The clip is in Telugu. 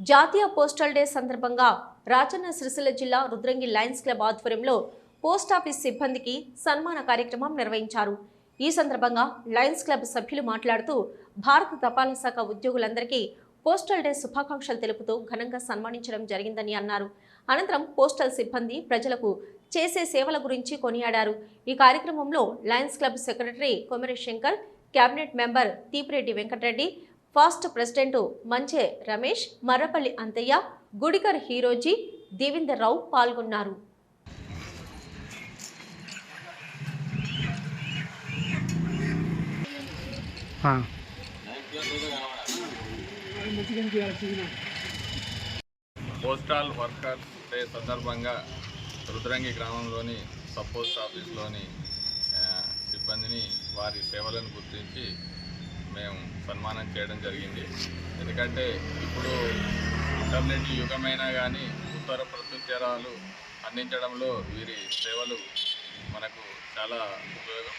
జాతీయ పోస్టల్ డే సందర్భంగా రాజన్న సిరిసిల్ల జిల్లా రుద్రంగి లయన్స్ క్లబ్ ఆధ్వర్యంలో పోస్టాఫీస్ సిబ్బందికి సన్మాన కార్యక్రమం నిర్వహించారు. ఈ సందర్భంగా లయన్స్ క్లబ్ సభ్యులు మాట్లాడుతూ భారత తపాలా శాఖ ఉద్యోగులందరికీ పోస్టల్ డే శుభాకాంక్షలు తెలుపుతూ ఘనంగా సన్మానించడం జరిగిందని అన్నారు. అనంతరం పోస్టల్ సిబ్బంది ప్రజలకు చేసే సేవల గురించి కొనియాడారు. ఈ కార్యక్రమంలో Lions Club secretary Komaresh Shankar cabinet member Theepireddy Venkatreddy past president Manche Ramesh Marrapally Anthaiah గుడికర్ హీరోజీ Devender రావు పాల్గొన్నారు. పోస్టల్ వర్కర్స్ డే సందర్భంగా రుద్రంగి గ్రామంలోని సబ్ పోస్ట్ ఆఫీస్లోని సిబ్బందిని వారి సేవలను గుర్తించి మేము సన్మానం చేయడం జరిగింది. ఎందుకంటే ఇప్పుడు ఇంటర్నెట్ యుగమైనా కానీ ఉత్తర ప్రత్యుత్తరాలు అందించడంలో వీరి సేవలు మనకు చాలా ఉపయోగం.